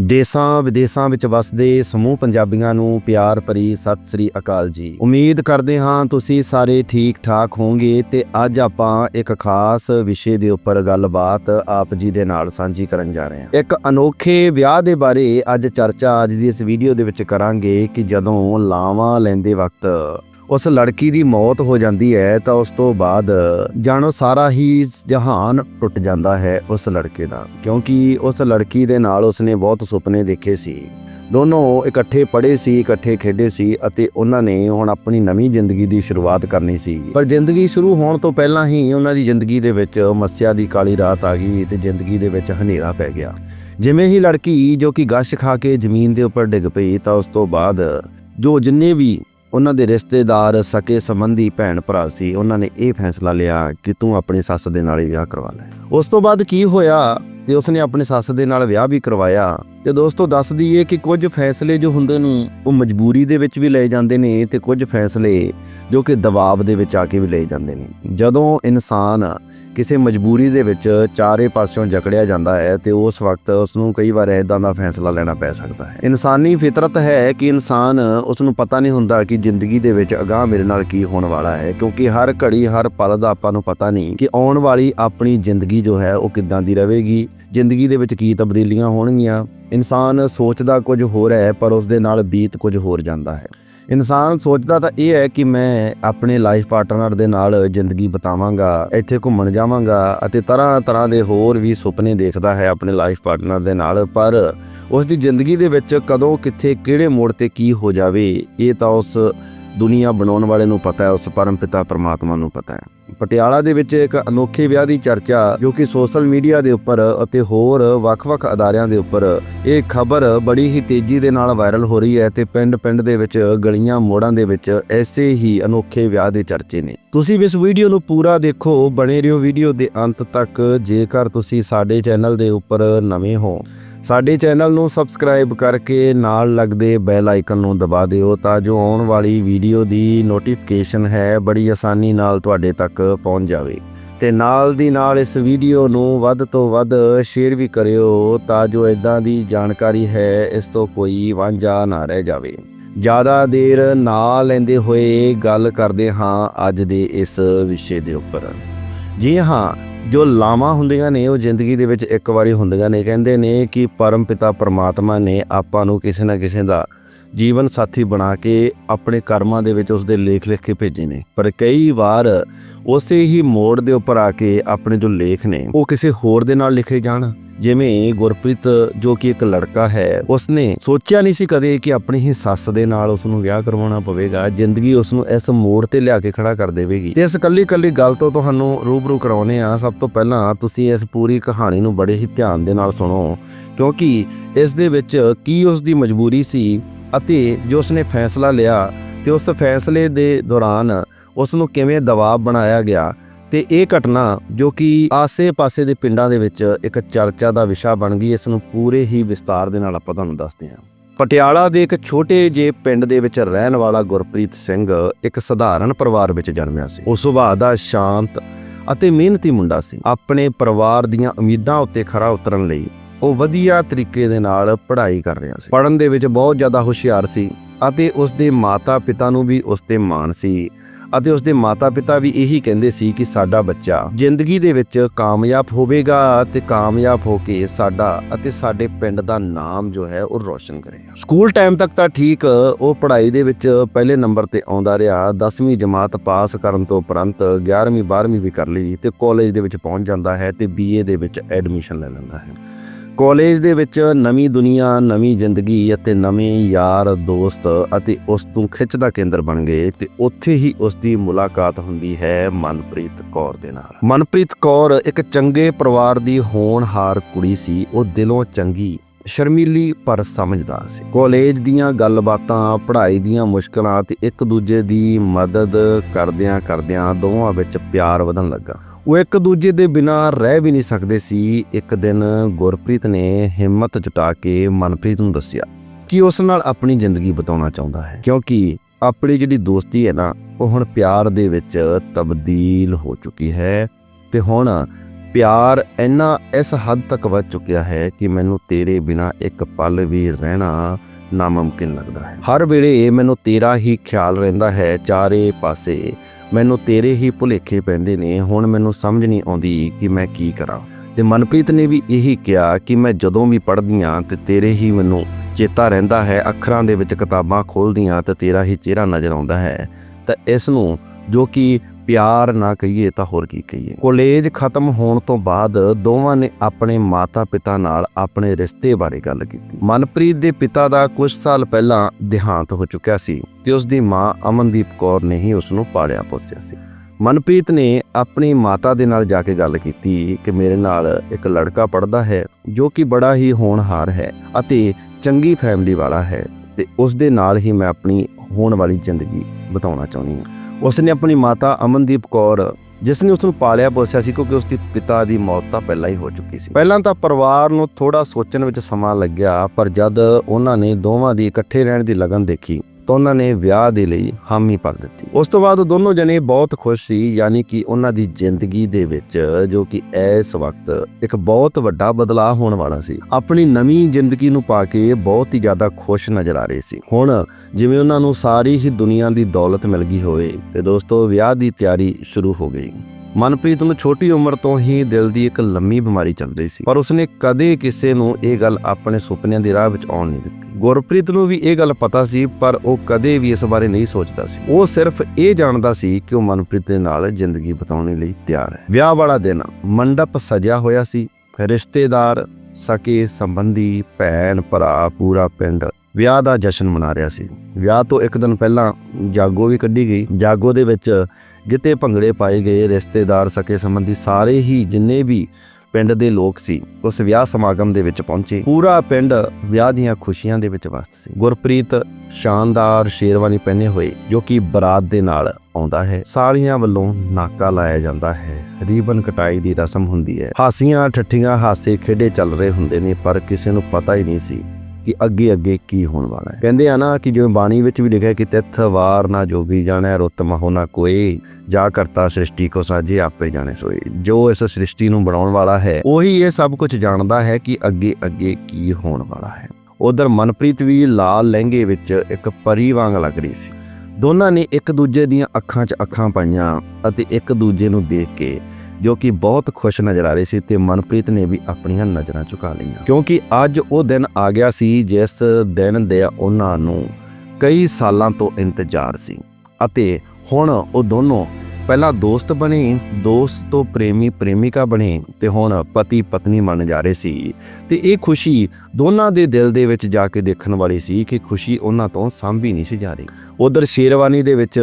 ਦੇਸਾਂ ਵਿਦੇਸਾਂ ਵਿੱਚ ਵਸਦੇ ਸਮੂਹ ਪੰਜਾਬੀਆਂ ਨੂੰ ਪਿਆਰ ਭਰੀ ਸਤਿ ਸ੍ਰੀ ਅਕਾਲ ਜੀ। ਉਮੀਦ ਕਰਦੇ ਹਾਂ ਤੁਸੀਂ ਸਾਰੇ ਠੀਕ ਠਾਕ ਹੋਵੋਗੇ ਤੇ ਅੱਜ ਆਪਾਂ ਇੱਕ ਖਾਸ ਵਿਸ਼ੇ ਦੇ ਉੱਪਰ ਗੱਲਬਾਤ ਆਪ ਜੀ ਦੇ ਨਾਲ ਸਾਂਝੀ ਕਰਨ ਜਾ ਰਹੇ ਹਾਂ। ਇੱਕ ਅਨੋਖੇ ਵਿਆਹ ਦੇ ਬਾਰੇ ਅੱਜ ਚਰਚਾ ਅੱਜ ਦੀ ਇਸ ਵੀਡੀਓ ਦੇ ਵਿੱਚ ਕਰਾਂਗੇ ਕਿ ਜਦੋਂ ਲਾਵਾਂ ਲੈਂਦੇ ਵਕਤ ਉਸ ਲੜਕੀ ਦੀ ਮੌਤ ਹੋ ਜਾਂਦੀ ਹੈ ਤਾਂ ਉਸ ਤੋਂ ਬਾਅਦ ਜਾਣੋ ਸਾਰਾ ਹੀ ਜਹਾਨ ਟੁੱਟ ਜਾਂਦਾ ਹੈ ਉਸ ਲੜਕੇ ਦਾ, ਕਿਉਂਕਿ ਉਸ ਲੜਕੀ ਦੇ ਨਾਲ ਉਸਨੇ ਬਹੁਤ ਸੁਪਨੇ ਦੇਖੇ ਸੀ। ਦੋਨੋਂ ਇਕੱਠੇ ਪੜ੍ਹੇ ਸੀ, ਇਕੱਠੇ ਖੇਡੇ ਸੀ ਅਤੇ ਉਹਨਾਂ ਨੇ ਹੁਣ ਆਪਣੀ ਨਵੀਂ ਜ਼ਿੰਦਗੀ ਦੀ ਸ਼ੁਰੂਆਤ ਕਰਨੀ ਸੀ। ਪਰ ਜ਼ਿੰਦਗੀ ਸ਼ੁਰੂ ਹੋਣ ਤੋਂ ਪਹਿਲਾਂ ਹੀ ਉਹਨਾਂ ਦੀ ਜ਼ਿੰਦਗੀ ਦੇ ਵਿੱਚ ਮੱਸਿਆ ਦੀ ਕਾਲੀ ਰਾਤ ਆ ਗਈ ਤੇ ਜ਼ਿੰਦਗੀ ਦੇ ਵਿੱਚ ਹਨੇਰਾ ਪੈ ਗਿਆ। ਜਿਵੇਂ ਹੀ ਲੜਕੀ ਜੋ ਕਿ ਗਸ਼ ਖਾ ਕੇ ਜ਼ਮੀਨ ਦੇ ਉੱਪਰ ਡਿੱਗ ਪਈ ਤਾਂ ਉਸ ਤੋਂ ਬਾਅਦ ਜੋ ਜਿੰਨੇ ਵੀ ਉਹਨਾਂ ਦੇ ਰਿਸ਼ਤੇਦਾਰ, ਸਕੇ ਸੰਬੰਧੀ ਭੈਣ ਭਰਾ ਸੀ। ਉਹਨਾਂ ਨੇ ਇਹ ਫੈਸਲਾ ਲਿਆ ਕਿ ਤੂੰ ਆਪਣੀ ਸੱਸ ਦੇ ਨਾਲ ਹੀ ਵਿਆਹ ਕਰਵਾ ਲੈ। ਉਸ ਤੋਂ ਬਾਅਦ ਕੀ ਹੋਇਆ ਤੇ ਉਸਨੇ ਆਪਣੇ ਸੱਸ ਦੇ ਨਾਲ ਵਿਆਹ ਵੀ ਕਰਵਾਇਆ ਤੇ ਦੋਸਤੋ ਦੱਸ ਦਈਏ ਕਿ ਕੁਝ ਫੈਸਲੇ ਜੋ ਹੁੰਦੇ ਨੇ, ਉਹ ਮਜਬੂਰੀ ਦੇ ਵਿੱਚ ਵੀ ਲਏ ਜਾਂਦੇ ਨੇ ਤੇ ਕੁਝ ਫੈਸਲੇ ਜੋ ਕਿ ਦਬਾਅ ਦੇ ਵਿੱਚ ਆ ਕੇ ਵੀ ਲਏ ਜਾਂਦੇ ਨੇ। ਜਦੋਂ ਇਨਸਾਨ ਕਿਸੇ ਮਜਬੂਰੀ ਦੇ ਵਿੱਚ ਚਾਰੇ ਪਾਸਿਓਂ ਜਕੜਿਆ ਜਾਂਦਾ ਹੈ ਤੇ ਉਸ ਵਕਤ ਉਸ ਨੂੰ ਕਈ ਵਾਰ ਇਦਾਂ ਦਾ ਫੈਸਲਾ ਲੈਣਾ ਪੈ ਸਕਦਾ ਹੈ। ਇਨਸਾਨੀ ਫਿਤਰਤ ਹੈ ਕਿ ਇਨਸਾਨ ਉਸ ਨੂੰ ਪਤਾ ਨਹੀਂ ਹੁੰਦਾ ਕਿ ਜ਼ਿੰਦਗੀ ਦੇ ਵਿੱਚ ਅਗਾਹ ਮੇਰੇ ਨਾਲ ਕੀ ਹੋਣ ਵਾਲਾ ਹੈ, ਕਿਉਂਕਿ ਹਰ ਘੜੀ, ਹਰ ਪਲ ਦਾ ਆਪਾਂ ਨੂੰ ਪਤਾ ਨਹੀਂ ਕਿ ਆਉਣ ਵਾਲੀ ਆਪਣੀ ਜ਼ਿੰਦਗੀ ਜੋ ਹੈ ਉਹ ਕਿੱਦਾਂ ਦੀ ਰਹੇਗੀ, ਜ਼ਿੰਦਗੀ ਦੇ ਵਿੱਚ ਕੀ ਤਬਦੀਲੀਆਂ ਹੋਣਗੀਆਂ। ਇਨਸਾਨ ਸੋਚਦਾ ਕੁਝ ਹੋਰ ਹੈ, ਪਰ ਉਸ ਦੇ ਨਾਲ ਬੀਤ ਕੁਝ ਹੋਰ ਜਾਂਦਾ ਹੈ। ਇਨਸਾਨ ਸੋਚਦਾ ਤਾਂ ਇਹ ਹੈ ਕਿ ਮੈਂ ਆਪਣੇ ਲਾਈਫ ਪਾਰਟਨਰ ਦੇ ਨਾਲ ਜ਼ਿੰਦਗੀ ਬਿਤਾਵਾਂਗਾ, ਇੱਥੇ ਘੁੰਮਣ ਜਾਵਾਂਗਾ ਅਤੇ ਤਰ੍ਹਾਂ ਤਰ੍ਹਾਂ ਦੇ ਹੋਰ ਵੀ ਸੁਪਨੇ ਦੇਖਦਾ ਹੈ ਆਪਣੇ ਲਾਈਫ ਪਾਰਟਨਰ ਦੇ ਨਾਲ। ਪਰ ਉਸ ਦੀ ਜ਼ਿੰਦਗੀ ਦੇ ਵਿੱਚ ਕਦੋਂ, ਕਿੱਥੇ, ਕਿਹੜੇ ਮੋੜ ਤੇ ਕੀ ਹੋ ਜਾਵੇ, ਇਹ ਤਾਂ ਉਸ ਦੁਨੀਆ ਬਣਾਉਣ ਵਾਲੇ ਨੂੰ ਪਤਾ ਹੈ, ਉਸ ਪਰਮ ਪਿਤਾ ਪਰਮਾਤਮਾ ਨੂੰ ਪਤਾ ਹੈ। ਪਟਿਆਲਾ ਦੇ ਵਿੱਚ ਇੱਕ ਅਨੋਖੇ ਵਿਆਹ ਦੀ ਚਰਚਾ ਜੋ ਕਿ ਸੋਸ਼ਲ ਮੀਡੀਆ ਦੇ ਉੱਪਰ ਅਤੇ ਹੋਰ ਵੱਖ-ਵੱਖ ਅਦਾਰਿਆਂ ਦੇ ਉੱਪਰ, ਇਹ ਖਬਰ ਬੜੀ ਹੀ ਤੇਜ਼ੀ ਦੇ ਨਾਲ ਵਾਇਰਲ ਹੋ ਰਹੀ ਹੈ ਤੇ ਪਿੰਡ-ਪਿੰਡ ਦੇ ਵਿੱਚ ਗਲੀਆਂ ਮੋੜਾਂ ਦੇ ਵਿੱਚ ਐਸੇ ਹੀ ਅਨੋਖੇ ਵਿਆਹ ਦੇ ਚਰਚੇ ਨੇ। ਤੁਸੀਂ ਵੀ ਇਸ ਵੀਡੀਓ ਨੂੰ ਪੂਰਾ ਦੇਖੋ, ਬਣੇ ਰਹੋ ਵੀਡੀਓ ਦੇ ਅੰਤ ਤੱਕ। ਜੇਕਰ ਤੁਸੀਂ ਸਾਡੇ ਚੈਨਲ ਦੇ ਉੱਪਰ ਨਵੇਂ ਹੋ ਸਾਡੇ ਚੈਨਲ ਨੂੰ ਸਬਸਕ੍ਰਾਈਬ ਕਰਕੇ ਨਾਲ ਲੱਗਦੇ ਬੈਲ ਆਈਕਨ ਨੂੰ ਦਬਾ ਦਿਓ ਤਾਂ ਜੋ ਆਉਣ ਵਾਲੀ ਵੀਡੀਓ ਦੀ ਨੋਟੀਫਿਕੇਸ਼ਨ ਹੈ, ਬੜੀ ਆਸਾਨੀ ਨਾਲ ਤੁਹਾਡੇ ਤੱਕ ਪਹੁੰਚ ਜਾਵੇ। ਤੇ ਨਾਲ ਦੀ ਨਾਲ ਇਸ ਵੀਡੀਓ ਨੂੰ ਵੱਧ ਤੋਂ ਵੱਧ ਸ਼ੇਅਰ ਵੀ ਕਰਿਓ ਤਾਂ ਜੋ ਇਦਾਂ ਦੀ ਜਾਣਕਾਰੀ ਹੈ, ਇਸ ਤੋਂ ਕੋਈ ਵਾਂਝਾ ਨਾ ਰਹਿ ਜਾਵੇ। ਜ਼ਿਆਦਾ ਦੇਰ ਨਾ ਲੈਂਦੇ ਹੋਏ ਗੱਲ ਕਰਦੇ ਹਾਂ ਅੱਜ ਦੇ ਇਸ ਵਿਸ਼ੇ ਦੇ ਉੱਪਰ। ਜੀ ਹਾਂ ਜੋ ਲਾਵਾਂ ਹੁੰਦੀਆਂ ਨੇ, ਉਹ ਜ਼ਿੰਦਗੀ ਦੇ ਵਿੱਚ ਇੱਕ ਵਾਰੀ ਹੁੰਦੀਆਂ ਨੇ। ਕਹਿੰਦੇ ਨੇ ਕਿ ਪਰਮ ਪਿਤਾ ਪਰਮਾਤਮਾ ਨੇ ਆਪਾਂ ਨੂੰ ਕਿਸੇ ਨਾ ਕਿਸੇ ਦਾ ਜੀਵਨ ਸਾਥੀ ਬਣਾ ਕੇ ਆਪਣੇ ਕਰਮਾਂ ਦੇ ਵਿੱਚ ਉਸਦੇ ਲੇਖ ਲਿਖ ਕੇ ਭੇਜੇ ਨੇ। ਪਰ ਕਈ ਵਾਰ ਉਸੇ ਹੀ ਮੋੜ ਦੇ ਉੱਪਰ ਆ ਕੇ ਆਪਣੇ ਜੋ ਲੇਖ ਨੇ, ਉਹ ਕਿਸੇ ਹੋਰ ਦੇ ਨਾਲ ਲਿਖੇ ਜਾਣ। ਜਿਵੇਂ ਗੁਰਪ੍ਰੀਤ, ਜੋ ਕਿ ਇੱਕ ਲੜਕਾ ਹੈ, ਉਸਨੇ ਸੋਚਿਆ ਨਹੀਂ ਸੀ ਕਦੇ ਕਿ ਆਪਣੀ ਹੀ ਸੱਸ ਦੇ ਨਾਲ ਉਸ ਨੂੰ ਵਿਆਹ ਕਰਵਾਉਣਾ ਪਵੇਗਾ। ਜ਼ਿੰਦਗੀ ਉਸ ਨੂੰ ਇਸ ਮੋੜ ਤੇ ਲਿਆ ਕੇ ਖੜਾ ਕਰ ਦੇਵੇਗੀ। ਤੇ ਇਸ ਕੱਲੀ ਕੱਲੀ ਗੱਲ ਤੋਂ ਤੁਹਾਨੂੰ ਰੂਬਰੂ ਕਰਾਉਨੇ ਆ ਸਭ ਤੋਂ ਪਹਿਲਾਂ ਤੁਸੀਂ ਇਸ ਪੂਰੀ ਕਹਾਣੀ ਨੂੰ ਬੜੇ ਹੀ ਧਿਆਨ ਦੇ ਨਾਲ ਸੁਣੋ, ਕਿਉਂਕਿ ਇਸ ਦੇ ਵਿੱਚ ਕੀ ਉਸ ਦੀ ਮਜਬੂਰੀ ਸੀ ਅਤੇ ਜੋ ਉਸਨੇ ਫੈਸਲਾ ਲਿਆ ਤੇ ਉਸ ਫੈਸਲੇ ਦੇ ਦੌਰਾਨ ਉਸ ਨੂੰ ਕਿਵੇਂ ਦਬਾਅ ਬਣਾਇਆ ਗਿਆ ਤੇ ਇਹ ਘਟਨਾ ਜੋ ਕਿ ਆਸੇ-ਪਾਸੇ ਦੇ ਪਿੰਡਾਂ ਦੇ ਵਿੱਚ ਇੱਕ ਚਰਚਾ ਦਾ ਵਿਸ਼ਾ ਬਣ ਗਈ, ਇਸ ਨੂੰ ਪੂਰੇ ਹੀ ਵਿਸਤਾਰ ਦੇ ਨਾਲ ਆਪਾਂ ਤੁਹਾਨੂੰ ਦੱਸਦੇ ਹਾਂ। ਪਟਿਆਲਾ ਦੇ ਇੱਕ ਛੋਟੇ ਜਿਹੇ ਪਿੰਡ ਦੇ ਵਿੱਚ ਰਹਿਣ ਵਾਲਾ ਗੁਰਪ੍ਰੀਤ ਸਿੰਘ ਇੱਕ ਸਧਾਰਨ ਪਰਿਵਾਰ ਵਿੱਚ ਜਨਮਿਆ ਸੀ। ਉਹ ਸੁਭਾਅ ਦਾ ਸ਼ਾਂਤ ਅਤੇ ਮਿਹਨਤੀ ਮੁੰਡਾ ਸੀ। ਆਪਣੇ ਪਰਿਵਾਰ ਦੀਆਂ ਉਮੀਦਾਂ ਉੱਤੇ ਖਰਾ ਉਤਰਨ ਲਈ ਉਹ ਵਧੀਆ ਤਰੀਕੇ ਦੇ ਨਾਲ ਪੜ੍ਹਾਈ ਕਰ ਰਿਹਾ ਸੀ। ਪੜ੍ਹਨ ਦੇ ਵਿੱਚ ਬਹੁਤ ਜ਼ਿਆਦਾ ਹੁਸ਼ਿਆਰ ਸੀ ਅਤੇ ਉਸ ਦੇ ਮਾਤਾ-ਪਿਤਾ ਨੂੰ ਵੀ ਉਸ ਤੇ ਮਾਣ ਸੀ ਅਤੇ ਉਸ ਦੇ ਮਾਤਾ-ਪਿਤਾ ਵੀ ਇਹੀ ਕਹਿੰਦੇ ਸੀ ਕਿ ਸਾਡਾ ਬੱਚਾ ਜ਼ਿੰਦਗੀ ਦੇ ਵਿੱਚ ਕਾਮਯਾਬ ਹੋਵੇਗਾ ਤੇ ਕਾਮਯਾਬ ਹੋ ਕੇ ਸਾਡਾ ਅਤੇ ਸਾਡੇ ਪਿੰਡ ਦਾ ਨਾਮ ਜੋ ਹੈ ਉਹ ਰੋਸ਼ਨ ਕਰੇਗਾ ਸਕੂਲ ਟਾਈਮ ਤੱਕ ਤਾਂ ਠੀਕ, ਉਹ ਪੜ੍ਹਾਈ ਦੇ ਵਿੱਚ ਪਹਿਲੇ ਨੰਬਰ ਤੇ ਆਉਂਦਾ ਰਿਹਾ 10ਵੀਂ ਜਮਾਤ ਪਾਸ ਕਰਨ ਤੋਂ ਉਪਰੰਤ 11ਵੀਂ 12ਵੀਂ ਵੀ ਕਰ ਲਈ ਤੇ ਕਾਲਜ ਦੇ ਵਿੱਚ ਪਹੁੰਚ ਜਾਂਦਾ ਹੈ ਤੇ ਬੀਏ ਦੇ ਵਿੱਚ ਐਡਮਿਸ਼ਨ ਲੈ ਲੈਂਦਾ ਹੈ। ਕਾਲਜ ਦੇ ਵਿੱਚ ਨਵੀਂ ਦੁਨੀਆ, ਨਵੀਂ ਜ਼ਿੰਦਗੀ ਅਤੇ ਨਵੇਂ ਯਾਰ, ਦੋਸਤ ਅਤੇ ਉਸ ਤੋਂ ਖਿੱਚ ਦਾ ਕੇਂਦਰ ਬਣ ਗਏ ਤੇ ਉੱਥੇ ਹੀ ਉਸ ਦੀ ਮੁਲਾਕਾਤ ਹੁੰਦੀ ਹੈ ਮਨਪ੍ਰੀਤ ਕੌਰ ਦੇ ਨਾਲ। ਮਨਪ੍ਰੀਤ ਕੌਰ ਇੱਕ ਚੰਗੇ ਪਰਿਵਾਰ ਦੀ ਹੋਣਹਾਰ ਕੁੜੀ ਸੀ, ਉਹ ਦਿਲੋਂ ਚੰਗੀ, ਸ਼ਰਮੀਲੀ ਪਰ ਸਮਝਦਾਰ ਸੀ। ਕਾਲਜ ਦੀਆਂ ਗੱਲਬਾਤਾਂ, ਪੜ੍ਹਾਈ ਦੀਆਂ ਮੁਸ਼ਕਲਾਂ ਤੇ ਇੱਕ ਦੂਜੇ ਦੀ ਮਦਦ ਕਰਦਿਆਂ ਕਰਦਿਆਂ ਦੋਵਾਂ ਵਿੱਚ ਪਿਆਰ ਵਧਣ ਲੱਗਾ। ਉਹ ਇੱਕ ਦੂਜੇ ਦੇ ਬਿਨਾਂ ਰਹਿ ਵੀ ਨਹੀਂ ਸਕਦੇ ਸੀ। ਇੱਕ ਦਿਨ ਗੁਰਪ੍ਰੀਤ ਨੇ ਹਿੰਮਤ ਜੁਟਾ ਕੇ ਮਨਪ੍ਰੀਤ ਨੂੰ ਦੱਸਿਆ ਕਿ ਉਸ ਨਾਲ ਆਪਣੀ ਜ਼ਿੰਦਗੀ ਬਿਤਾਉਣਾ ਚਾਹੁੰਦਾ ਹੈ, ਕਿਉਂਕਿ ਆਪਣੀ ਜਿਹੜੀ ਦੋਸਤੀ ਹੈ ਨਾ, ਉਹ ਹੁਣ ਪਿਆਰ ਦੇ ਵਿੱਚ ਤਬਦੀਲ ਹੋ ਚੁੱਕੀ ਹੈ ਤੇ ਹੁਣ ਪਿਆਰ ਇੰਨਾ ਇਸ ਹੱਦ ਤੱਕ ਵੱਧ ਚੁੱਕਿਆ ਹੈ ਕਿ ਮੈਨੂੰ ਤੇਰੇ ਬਿਨਾ ਇੱਕ ਪਲ ਵੀ ਰਹਿਣਾ ਨਾਮੁਮਕਿਨ ਲੱਗਦਾ ਹੈ। ਹਰ ਵੇਲੇ ਮੈਨੂੰ ਤੇਰਾ ਹੀ ਖਿਆਲ ਰਹਿੰਦਾ ਹੈ ਚਾਰੇ ਪਾਸੇ ਮੈਨੂੰ ਤੇਰੇ ਹੀ ਭੁਲੇਖੇ ਪੈਂਦੇ ਨੇ। ਹੁਣ ਮੈਨੂੰ ਸਮਝ ਨਹੀਂ ਆਉਂਦੀ ਕਿ ਮੈਂ ਕੀ ਕਰਾਂ। ਤੇ ਮਨਪ੍ਰੀਤ ਨੇ ਵੀ ਇਹੀ ਕਿਹਾ ਕਿ ਮੈਂ ਜਦੋਂ ਵੀ ਪੜ੍ਹਦੀ ਪੜ੍ਹਦੀਆਂ ਤੇ ਤੇਰੇ ਹੀ ਮੈਨੂੰ ਚੇਤਾ ਰਹਿੰਦਾ ਹੈ, ਅੱਖਰਾਂ ਦੇ ਵਿੱਚ ਕਿਤਾਬਾਂ ਖੋਲਦੀਆਂ ਤੇ ਤੇਰਾ ਹੀ ਚਿਹਰਾ ਨਜ਼ਰ ਆਉਂਦਾ ਹੈ। ਤਾਂ ਇਸ ਨੂੰ ਜੋ ਕਿ ਪਿਆਰ ਨਾ ਕਹੀਏ ਤਾਂ ਹੋਰ ਕੀ ਕਹੀਏ। ਕਾਲਜ ਖਤਮ ਹੋਣ ਤੋਂ ਬਾਅਦ ਦੋਵਾਂ ਨੇ ਆਪਣੇ ਮਾਤਾ-ਪਿਤਾ ਨਾਲ ਆਪਣੇ ਰਿਸ਼ਤੇ ਬਾਰੇ ਗੱਲ ਕੀਤੀ। ਮਨਪ੍ਰੀਤ ਦੇ ਪਿਤਾ ਦਾ ਕੁਝ ਸਾਲ ਪਹਿਲਾਂ ਦੇਹਾਂਤ ਹੋ ਚੁੱਕਿਆ ਸੀ ਤੇ ਉਸ ਦੀ ਮਾਂ ਅਮਨਦੀਪ ਕੌਰ ਨੇ ਹੀ ਉਸ ਨੂੰ ਪਾਲਿਆ ਪੋਸਿਆ ਸੀ। ਮਨਪ੍ਰੀਤ ਨੇ ਆਪਣੀ ਮਾਤਾ ਦੇ ਨਾਲ ਜਾ ਕੇ ਗੱਲ ਕੀਤੀ ਕਿ ਮੇਰੇ ਨਾਲ ਇੱਕ ਲੜਕਾ ਪੜਦਾ ਹੈ ਜੋ ਕਿ ਬੜਾ ਹੀ ਹੋਣਹਾਰ ਹੈ ਅਤੇ ਚੰਗੀ ਫੈਮਿਲੀ ਵਾਲਾ ਹੈ ਤੇ ਉਸ ਦੇ ਨਾਲ ਹੀ ਮੈਂ ਆਪਣੀ ਹੋਣ ਵਾਲੀ ਜ਼ਿੰਦਗੀ ਬਿਤਾਉਣਾ ਚਾਹੁੰਦੀ ਹਾਂ। ਉਸ ਨੇ ਆਪਣੀ ਮਾਤਾ ਅਮਨਦੀਪ ਕੌਰ ਜਿਸ ਨੇ ਉਸ ਨੂੰ ਪਾਲਿਆ ਪੋਸਿਆ ਸੀ ਕਿਉਂਕਿ ਉਸ ਦੇ ਪਿਤਾ ਦੀ ਮੌਤ ਤਾਂ ਪਹਿਲਾਂ ਹੀ ਹੋ ਚੁੱਕੀ ਸੀ। ਪਹਿਲਾਂ ਤਾਂ ਪਰਿਵਾਰ ਨੂੰ ਥੋੜਾ ਸੋਚਣ ਵਿੱਚ ਸਮਾਂ ਲੱਗਿਆ, ਪਰ ਜਦ ਉਹਨਾਂ ਨੇ ਦੋਵਾਂ ਦੀ ਇਕੱਠੇ ਰਹਿਣ ਦੀ ਲਗਨ ਦੇਖੀ ਤਾਂ ਉਹਨਾਂ ਨੇ ਵਿਆਹ ਦੇ ਲਈ ਹਾਮੀ ਭਰ ਦਿੱਤੀ। ਉਸ ਤੋਂ ਬਾਅਦ ਦੋਨੋਂ ਜਣੇ ਬਹੁਤ ਖੁਸ਼ ਸੀ, ਯਾਨੀ ਕਿ ਉਹਨਾਂ ਦੀ ਜ਼ਿੰਦਗੀ ਦੇ ਵਿੱਚ ਜੋ ਕਿ ਇਸ ਵਕਤ ਇੱਕ ਬਹੁਤ ਵੱਡਾ ਬਦਲਾਅ ਹੋਣ ਵਾਲਾ ਸੀ। ਆਪਣੀ ਨਵੀਂ ਜ਼ਿੰਦਗੀ ਨੂੰ ਪਾ ਕੇ ਬਹੁਤ ਹੀ ਜ਼ਿਆਦਾ ਖੁਸ਼ ਨਜ਼ਰ ਆ ਰਹੇ ਸੀ। ਹੁਣ ਜਿਵੇਂ ਉਹਨਾਂ ਨੂੰ ਸਾਰੀ ਹੀ ਦੁਨੀਆ ਦੀ ਦੌਲਤ ਮਿਲ ਗਈ ਹੋਵੇ ਤੇ ਦੋਸਤੋ, ਵਿਆਹ ਦੀ ਤਿਆਰੀ ਸ਼ੁਰੂ ਹੋ ਗਈ। ਮਨਪ੍ਰੀਤ ਨੂੰ ਛੋਟੀ ਉਮਰ ਤੋਂ ਹੀ ਦਿਲ ਦੀ ਇੱਕ ਲੰਮੀ ਬਿਮਾਰੀ ਚੱਲ ਰਹੀ ਸੀ, ਪਰ ਉਸਨੇ ਕਦੇ ਕਿਸੇ ਨੂੰ ਇਹ ਗੱਲ ਆਪਣੇ ਸੁਪਨਿਆਂ ਦੀ ਰਾਹ ਵਿੱਚ ਆਉਣ ਨਹੀਂ ਦਿੱਤੀ। ਗੁਰਪ੍ਰੀਤ ਨੂੰ ਵੀ ਇਹ ਗੱਲ ਪਤਾ ਸੀ, ਪਰ ਉਹ ਕਦੇ ਵੀ ਇਸ ਬਾਰੇ ਨਹੀਂ ਸੋਚਦਾ ਸੀ। ਉਹ ਸਿਰਫ ਇਹ ਜਾਣਦਾ ਸੀ ਕਿ ਉਹ ਮਨਪ੍ਰੀਤ ਦੇ ਨਾਲ ਜ਼ਿੰਦਗੀ ਬਿਤਾਉਣ ਲਈ ਤਿਆਰ ਹੈ। ਵਿਆਹ ਵਾਲਾ ਦਿਨ, ਮੰਡਪ ਸਜਿਆ ਹੋਇਆ ਸੀ। ਰਿਸ਼ਤੇਦਾਰ, ਸਕੇ ਸੰਬੰਧੀ ਭੈਣ ਭਰਾ ਪੂਰਾ ਪਿੰਡ ਵਿਆਹ ਦਾ ਜਸ਼ਨ ਮਨਾ ਰਿਹਾ ਸੀ। ਵਿਆਹ ਤੋਂ ਇੱਕ ਦਿਨ ਪਹਿਲਾਂ ਜਾਗੋ ਵੀ ਕੱਢੀ ਗਈ। ਜਾਗੋ ਦੇ ਵਿੱਚ ਜਿੱਤੇ ਭੰਗੜੇ ਪਾਏ ਗਏ ਰਿਸ਼ਤੇਦਾਰ ਸਕੇ ਸੰਬੰਧੀ ਸਾਰੇ ਹੀ ਜਿੰਨੇ ਵੀ ਪਿੰਡ ਦੇ ਲੋਕ ਸੀ, ਉਸ ਵਿਆਹ ਸਮਾਗਮ ਦੇ ਵਿੱਚ ਪਹੁੰਚੇ। ਪੂਰਾ ਪਿੰਡ ਵਿਆਹ ਦੀਆਂ ਖੁਸ਼ੀਆਂ ਦੇ ਵਿੱਚ ਵਸਤ ਸੀ। ਗੁਰਪ੍ਰੀਤ ਸ਼ਾਨਦਾਰ ਸ਼ੇਰਵਾਨੀ ਪਹਿਨੇ ਹੋਏ, ਜੋ ਕਿ ਬਰਾਤ ਦੇ ਨਾਲ ਆਉਂਦਾ ਹੈ। ਸਾਲੀਆਂ ਵੱਲੋਂ ਨਾਕਾ ਲਾਇਆ ਜਾਂਦਾ ਹੈ। ਰੀਬਨ ਕਟਾਈ ਦੀ ਰਸਮ ਹੁੰਦੀ ਹੈ। ਹਾਸੀਆਂ, ਠੱਠੀਆਂ ਹਾਸੇ ਖੇਡੇ ਚੱਲ ਰਹੇ ਹੁੰਦੇ ਨੇ, ਪਰ ਕਿਸੇ ਨੂੰ ਪਤਾ ਹੀ ਨਹੀਂ ਸੀ ਕਿ ਅੱਗੇ ਅੱਗੇ ਕੀ ਹੋਣ ਵਾਲਾ ਹੈ। ਕਹਿੰਦੇ ਆ ਨਾ ਕਿ ਜਿਵੇਂ ਬਾਣੀ ਵਿੱਚ ਵੀ ਲਿਖਿਆ ਕਿ ਤਿੱਥ ਵਾਰ ਨਾ ਜੋਗੀ ਜਾਣੈ ਰੁੱਤ ਮਹੋ ਨਾ ਕੋਈ, ਜਾ ਕਰਤਾ ਸ੍ਰਿਸ਼ਟੀ ਕੋ ਸਾਜੇ ਆਪੇ ਜਾਣੇ ਸੋਏ। ਜੋ ਇਸ ਸ੍ਰਿਸ਼ਟੀ ਨੂੰ ਬਣਾਉਣ ਵਾਲਾ ਹੈ, ਉਹੀ ਇਹ ਸਭ ਕੁਝ ਜਾਣਦਾ ਹੈ ਕਿ ਅੱਗੇ ਅੱਗੇ ਕੀ ਹੋਣ ਵਾਲਾ ਹੈ। ਉਧਰ ਮਨਪ੍ਰੀਤ ਵੀ ਲਾਲ ਲਹਿੰਗੇ ਵਿੱਚ ਇੱਕ ਪਰੀ ਵਾਂਗ ਲੱਗ ਰਹੀ ਸੀ। ਦੋਨਾਂ ਨੇ ਇੱਕ ਦੂਜੇ ਦੀਆਂ ਅੱਖਾਂ 'ਚ ਅੱਖਾਂ ਪਾਈਆਂ ਅਤੇ ਇੱਕ ਦੂਜੇ ਨੂੰ ਦੇਖ ਕੇ ਜੋ ਕਿ ਬਹੁਤ ਖੁਸ਼ ਨਜ਼ਰ ਆ ਰਹੇ ਸੀ ਤੇ ਮਨਪ੍ਰੀਤ ਨੇ ਵੀ ਆਪਣੀਆਂ ਨਜ਼ਰਾਂ ਝੁਕਾ ਲਈਆਂ। ਕਿਉਂਕਿ ਅੱਜ ਉਹ ਦਿਨ ਆ ਗਿਆ ਸੀ ਜਿਸ ਦਿਨ ਦੇ ਉਹਨਾਂ ਨੂੰ ਕਈ ਸਾਲਾਂ ਤੋਂ ਇੰਤਜ਼ਾਰ ਸੀ ਅਤੇ ਹੁਣ ਉਹ ਦੋਨੋਂ ਪਹਿਲਾਂ ਦੋਸਤ ਬਣੇ, ਦੋਸਤ ਤੋਂ ਪ੍ਰੇਮੀ ਪ੍ਰੇਮਿਕਾ ਬਣੇ ਤੇ ਹੁਣ ਪਤੀ ਪਤਨੀ ਬਣ ਜਾ ਰਹੇ ਸੀ। ਤੇ ਇਹ ਖੁਸ਼ੀ ਦੋਨਾਂ ਦੇ ਦਿਲ ਦੇ ਵਿੱਚ ਜਾ ਕੇ ਦੇਖਣ ਵਾਲੀ ਸੀ ਕਿ ਖੁਸ਼ੀ ਉਹਨਾਂ ਤੋਂ ਸਾਂਭੀ ਨਹੀਂ ਸੀ ਜਾ ਰਹੀ। ਉਧਰ ਸ਼ੇਰਵਾਨੀ ਦੇ ਵਿੱਚ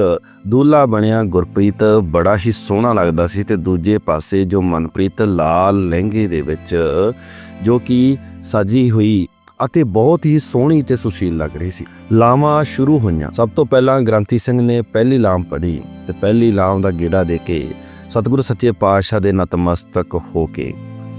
ਦੂਲਾ ਬਣਿਆ ਗੁਰਪ੍ਰੀਤ ਬੜਾ ਹੀ ਸੋਹਣਾ ਲੱਗਦਾ ਸੀ ਤੇ ਦੂਜੇ ਪਾਸੇ ਜੋ ਮਨਪ੍ਰੀਤ ਲਾਲ ਲਹਿੰਗੇ ਦੇ ਵਿੱਚ ਜੋ ਕਿ ਸਾਜੀ ਹੋਈ ਅਤੇ ਬਹੁਤ ਹੀ ਸੋਹਣੀ ਤੇ ਸੁਸ਼ੀਲ ਲੱਗ ਰਹੀ ਸੀ। ਲਾਵਾਂ ਸ਼ੁਰੂ ਹੋਈਆਂ। ਸਭ ਤੋਂ ਪਹਿਲਾਂ ਗ੍ਰੰਥੀ ਸਿੰਘ ਨੇ ਪਹਿਲੀ ਲਾਮ ਪੜ੍ਹੀ ਤੇ ਪਹਿਲੀ ਲਾਮ ਦਾ ਗੇੜਾ ਦੇ ਕੇ ਸਤਿਗੁਰੂ ਸੱਚੇ ਪਾਤਸ਼ਾਹ ਦੇ ਨਤਮਸਤਕ ਹੋ ਕੇ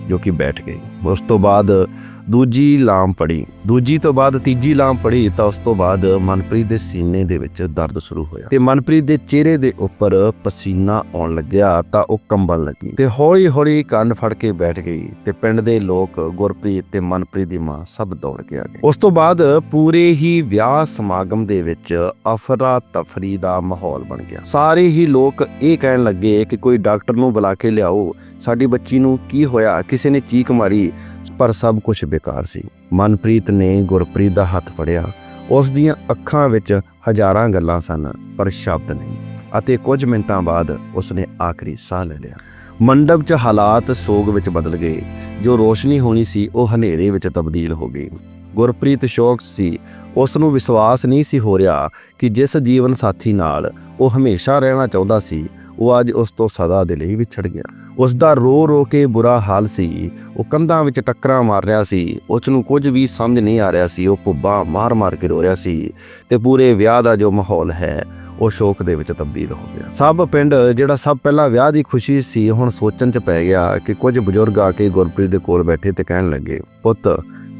ਜੋ ਕਿ ਬੈਠ ਗਏ ਉਸ ਤੋਂ ਬਾਅਦ ਦੂਜੀ ਲਾਮ ਪੜੀ ਦੂਜੀ ਤੋਂ ਬਾਅਦ ਤੀਜੀ ਲਾਮ ਪੜੀ ਤਾਂ ਉਸ ਤੋਂ ਬਾਅਦ ਮਨਪ੍ਰੀਤ ਦੇ ਸੀਨੇ ਦੇ ਵਿੱਚ ਦਰਦ ਸ਼ੁਰੂ ਹੋਇਆ। ਤੇ ਮਨਪ੍ਰੀਤ ਦੇ ਚਿਹਰੇ ਦੇ ਉੱਪਰ ਪਸੀਨਾ ਆਉਣ ਲੱਗਿਆ ਤਾਂ ਉਹ ਕੰਬਣ ਲੱਗੀ। ਤੇ ਹੌਲੀ ਹੌਲੀ ਕੰਨ ਫੜ ਕੇ ਬੈਠ ਗਈ ਤੇ ਪਿੰਡ ਦੇ ਲੋਕ ਗੁਰਪ੍ਰੀਤ ਤੇ ਮਨਪ੍ਰੀਤ ਦੀ ਮਾਂ ਸਭ ਦੌੜ ਕੇ ਆ ਗਏ। ਉਸ ਤੋਂ ਬਾਅਦ ਪੂਰੇ ਹੀ ਵਿਆਹ ਸਮਾਗਮ ਦੇ ਵਿੱਚ ਅਫਰਾ ਤਫਰੀ ਦਾ ਮਾਹੌਲ ਬਣ ਗਿਆ। ਸਾਰੇ ਹੀ ਲੋਕ ਇਹ ਕਹਿਣ ਲੱਗੇ ਕਿ ਕੋਈ ਡਾਕਟਰ ਨੂੰ ਬੁਲਾ ਕੇ ਲਿਆਓ, ਸਾਡੀ ਬੱਚੀ ਨੂੰ ਕੀ ਹੋਇਆ, ਕਿਸੇ ਨੇ ਚੀਕ ਮਾਰੀ, ਪਰ ਸਭ ਕੁਝ ਬੇਕਾਰ ਸੀ। ਮਨਪ੍ਰੀਤ ਨੇ ਗੁਰਪ੍ਰੀਤ ਦਾ ਹੱਥ ਫੜਿਆ। ਉਸ ਦੀਆਂ ਅੱਖਾਂ ਵਿੱਚ ਹਜ਼ਾਰਾਂ ਗੱਲਾਂ ਸਨ, ਪਰ ਸ਼ਬਦ ਨਹੀਂ, ਅਤੇ ਕੁਝ ਮਿੰਟਾਂ ਬਾਅਦ ਉਸਨੇ ਆਖਰੀ ਸਾਹ ਲੈ ਲਿਆ। ਮੰਡਪ 'ਚ ਹਾਲਾਤ ਸੋਗ ਵਿੱਚ ਬਦਲ ਗਏ। ਜੋ ਰੋਸ਼ਨੀ ਹੋਣੀ ਸੀ, ਉਹ ਹਨੇਰੇ ਵਿੱਚ ਤਬਦੀਲ ਹੋ ਗਈ। ਗੁਰਪ੍ਰੀਤ ਸ਼ੌਕ ਸੀ। ਉਸ ਨੂੰ ਵਿਸ਼ਵਾਸ ਨਹੀਂ ਸੀ ਹੋ ਰਿਹਾ ਕਿ ਜਿਸ ਜੀਵਨ ਸਾਥੀ ਨਾਲ ਉਹ ਹਮੇਸ਼ਾ ਰਹਿਣਾ ਚਾਹੁੰਦਾ ਸੀ, ਉਹ ਅੱਜ ਉਸ ਤੋਂ ਸਦਾ ਦੇ ਲਈ ਵਿਛੜ ਗਿਆ। ਉਸ ਦਾ ਰੋ ਰੋ ਕੇ ਬੁਰਾ ਹਾਲ ਸੀ। ਉਹ ਕੰਧਾਂ ਵਿੱਚ ਟੱਕਰਾਂ ਮਾਰ ਰਿਹਾ ਸੀ। ਉਸ ਨੂੰ ਕੁਝ ਵੀ ਸਮਝ ਨਹੀਂ ਆ ਰਿਹਾ ਸੀ। ਉਹ ਪੁੱਬਾ ਮਾਰ-ਮਾਰ ਕੇ ਰੋ ਰਿਹਾ ਸੀ ਤੇ ਪੂਰੇ ਵਿਆਹ ਦਾ ਜੋ ਮਾਹੌਲ ਹੈ, ਉਹ ਸ਼ੋਕ ਦੇ ਵਿੱਚ ਤਬਦੀਲ ਹੋ ਗਿਆ। ਸਭ ਪਿੰਡ ਜਿਹੜਾ ਸਭ ਪਹਿਲਾਂ ਵਿਆਹ ਦੀ ਖੁਸ਼ੀ ਸੀ, ਹੁਣ ਸੋਚਣ 'ਚ ਪੈ ਗਿਆ ਕਿ ਕੁਝ ਬਜ਼ੁਰਗ ਆ ਕੇ ਗੁਰਪ੍ਰੀਤ ਦੇ ਕੋਲ ਬੈਠੇ ਤੇ ਕਹਿਣ ਲੱਗੇ, ਪੁੱਤ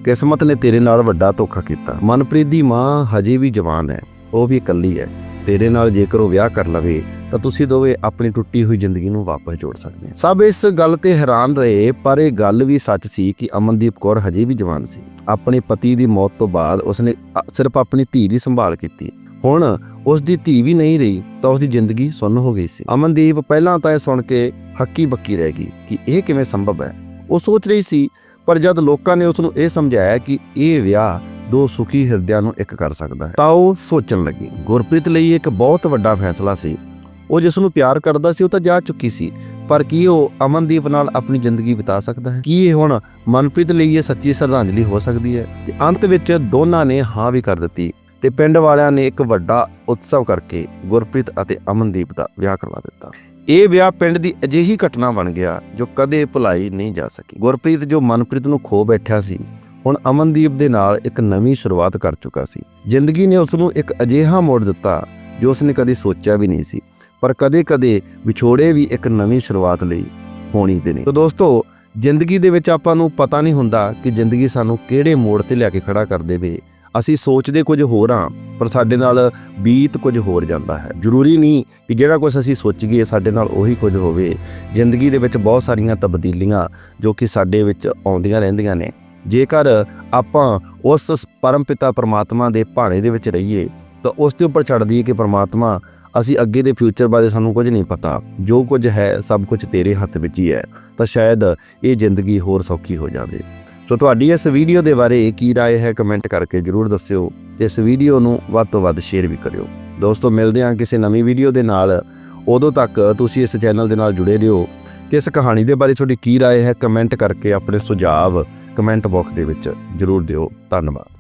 ਕਿਸਮਤ ਨੇ ਤੇਰੇ ਨਾਲ ਵੱਡਾ ਧੋਖਾ ਕੀਤਾ। ਮਨਪ੍ਰੀਤ ਦੀ ਮਾਂ ਹਜੇ ਵੀ ਜਵਾਨ ਹੈ। ਉਹ ਵੀ ਇਕੱਲੀ ਹੈ। ਤੇਰੇ ਨਾਲ ਜੇਕਰ ਉਹ ਵਿਆਹ ਕਰ ਲਵੇ, ਤਾਂ ਤੁਸੀਂ ਦੋਵੇਂ ਆਪਣੀ ਟੁੱਟੀ ਹੋਈ ਜ਼ਿੰਦਗੀ ਨੂੰ ਵਾਪਸ ਜੋੜ ਸਕਦੇ ਹੋ। ਸਭ ਇਸ ਗੱਲ ਤੇ ਹੈਰਾਨ ਰਹੇ, ਪਰ ਇਹ ਗੱਲ ਵੀ ਸੱਚ ਸੀ ਕਿ ਅਮਨਦੀਪ ਕੌਰ ਹਜੇ ਵੀ ਜਵਾਨ ਸੀ। ਆਪਣੇ ਪਤੀ ਦੀ ਮੌਤ ਤੋਂ ਬਾਅਦ ਉਸਨੇ ਸਿਰਫ ਆਪਣੀ ਧੀ ਦੀ ਸੰਭਾਲ ਕੀਤੀ। ਹੁਣ ਉਸ ਦੀ ਧੀ ਵੀ ਨਹੀਂ ਰਹੀ, ਤਾਂ ਉਸ ਦੀ ਜ਼ਿੰਦਗੀ ਸੁੰਨ ਹੋ ਗਈ ਸੀ। ਅਮਨਦੀਪ ਪਹਿਲਾਂ ਤਾਂ ਇਹ ਸੁਣ ਕੇ ਹੱਕੀ ਬੱਕੀ ਰਹਿ ਗਈ ਕਿ ਇਹ ਕਿਵੇਂ ਸੰਭਵ ਹੈ। ਉਹ ਸੋਚ ਰਹੀ ਸੀ ਪਰ ਜਦ ਲੋਕਾਂ ਨੇ ਉਸ ਨੂੰ ਇਹ ਸਮਝਾਇਆ ਕਿ ਇਹ ਵਿਆਹ ਦੋ ਸੁਖੀ ਹਿਰਦਿਆਂ ਨੂੰ ਇੱਕ ਕਰ ਸਕਦਾ ਹੈ, ਤਾਂ ਉਹ ਸੋਚਣ ਲੱਗੀ। ਗੁਰਪ੍ਰੀਤ ਲਈ ਇੱਕ ਬਹੁਤ ਵੱਡਾ ਫੈਸਲਾ ਸੀ। ਉਹ ਜਿਸ ਨੂੰ ਪਿਆਰ ਕਰਦਾ ਸੀ, ਉਹ ਤਾਂ ਜਾ ਚੁੱਕੀ ਸੀ। ਪਰ ਕੀ ਉਹ ਅਮਨਦੀਪ ਨਾਲ ਆਪਣੀ ਜ਼ਿੰਦਗੀ ਬਿਤਾ ਸਕਦਾ ਹੈ? ਕੀ ਇਹ ਹੁਣ ਮਨਪ੍ਰੀਤ ਲਈ ਇਹ ਸੱਚੀ ਸ਼ਰਧਾਂਜਲੀ ਹੋ ਸਕਦੀ ਹੈ? ਤੇ ਅੰਤ ਵਿੱਚ ਦੋਨਾਂ ਨੇ ਹਾਂ ਵੀ ਕਰ ਦਿੱਤੀ ਤੇ ਪਿੰਡ ਵਾਲਿਆਂ ਨੇ ਇੱਕ ਵੱਡਾ ਉਤਸਵ ਕਰਕੇ ਗੁਰਪ੍ਰੀਤ ਅਤੇ ਅਮਨਦੀਪ ਦਾ ਵਿਆਹ ਕਰਵਾ ਦਿੱਤਾ। ਇਹ ਵਿਆਹ ਪਿੰਡ ਦੀ ਅਜਿਹੀ ਘਟਨਾ ਬਣ ਗਿਆ ਜੋ ਕਦੇ ਭੁਲਾਈ ਨਹੀਂ ਜਾ ਸਕੀ। ਗੁਰਪ੍ਰੀਤ ਜੋ ਮਨਪ੍ਰੀਤ ਨੂੰ ਖੋ ਬੈਠਾ ਸੀ, ਹੁਣ ਅਮਨਦੀਪ ਦੇ ਨਾਲ ਇੱਕ ਨਵੀਂ ਸ਼ੁਰੂਆਤ ਕਰ ਚੁੱਕਾ ਸੀ। ਜ਼ਿੰਦਗੀ ਨੇ ਉਸ ਨੂੰ ਇੱਕ ਅਜਿਹਾ ਮੋੜ ਦਿੱਤਾ ਜੋ ਉਸਨੇ ਕਦੇ ਸੋਚਿਆ ਵੀ ਨਹੀਂ ਸੀ, ਪਰ ਕਦੇ-ਕਦੇ ਵਿਛੋੜੇ ਵੀ ਇੱਕ ਨਵੀਂ ਸ਼ੁਰੂਆਤ ਲਈ ਹੋਣੀ ਦੇ ਨੇ। ਤਾਂ ਦੋਸਤੋ, ਜ਼ਿੰਦਗੀ ਦੇ ਵਿੱਚ ਆਪਾਂ ਨੂੰ ਪਤਾ ਨਹੀਂ ਹੁੰਦਾ ਕਿ ਜ਼ਿੰਦਗੀ ਸਾਨੂੰ ਕਿਹੜੇ ਮੋੜ ਤੇ ਲਿਆ ਕੇ ਖੜਾ ਕਰ ਦੇਵੇ। ਅਸੀਂ ਸੋਚਦੇ ਕੁਝ ਹੋਰ ਹਾਂ ਪਰ ਸਾਡੇ ਨਾਲ ਬੀਤ ਕੁਝ ਹੋਰ ਜਾਂਦਾ ਹੈ ਜ਼ਰੂਰੀ ਨਹੀਂ ਕਿ ਜਿਹੜਾ ਕੁਝ ਅਸੀਂ ਸੋਚੀਏ ਸਾਡੇ ਨਾਲ ਉਹੀ ਕੁਝ ਹੋਵੇ ਜ਼ਿੰਦਗੀ ਦੇ ਵਿੱਚ ਬਹੁਤ ਸਾਰੀਆਂ ਤਬਦੀਲੀਆਂ ਜੋ ਕਿ ਸਾਡੇ ਵਿੱਚ ਆਉਂਦੀਆਂ ਰਹਿੰਦੀਆਂ ਨੇ ਜੇਕਰ ਆਪਾਂ ਉਸ ਪਰਮਪਿਤਾ ਪਰਮਾਤਮਾ ਦੇ ਭਾਣੇ ਦੇ ਵਿੱਚ ਰਹੀਏ ਤਾਂ ਉਸ ਦੇ ਉੱਪਰ ਛੱਡ ਦਈਏ ਕਿ ਪਰਮਾਤਮਾ ਅਸੀਂ ਅੱਗੇ ਦੇ ਫਿਊਚਰ ਬਾਰੇ ਸਾਨੂੰ ਕੁਝ ਨਹੀਂ ਪਤਾ ਜੋ ਕੁਝ ਹੈ ਸਭ ਕੁਝ ਤੇਰੇ ਹੱਥ ਵਿੱਚ ਹੀ ਹੈ ਤਾਂ ਸ਼ਾਇਦ ਇਹ ਜ਼ਿੰਦਗੀ ਹੋਰ ਸੌਖੀ ਹੋ ਜਾਵੇ ਸੋ ਤੁਹਾਡੀ ਇਸ ਵੀਡੀਓ ਦੇ ਬਾਰੇ ਕੀ رائے ਹੈ ਕਮੈਂਟ ਕਰਕੇ ਜਰੂਰ ਦੱਸਿਓ ਤੇ ਇਸ ਵੀਡੀਓ ਨੂੰ ਵੱਧ ਤੋਂ ਵੱਧ ਸ਼ੇਅਰ ਵੀ ਕਰਿਓ ਦੋਸਤੋ ਮਿਲਦੇ ਹਾਂ ਕਿਸੇ ਨਵੀਂ ਵੀਡੀਓ ਦੇ ਨਾਲ ਉਦੋਂ ਤੱਕ ਤੁਸੀਂ ਇਸ ਚੈਨਲ ਦੇ ਨਾਲ ਜੁੜੇ ਰਹੋ ਤੇ ਇਸ ਕਹਾਣੀ ਦੇ ਬਾਰੇ ਤੁਹਾਡੀ ਕੀ رائے ਹੈ ਕਮੈਂਟ ਕਰਕੇ ਆਪਣੇ ਸੁਝਾਅ ਕਮੈਂਟ ਬਾਕਸ ਦੇ ਵਿੱਚ ਜਰੂਰ ਦਿਓ ਧੰਨਵਾਦ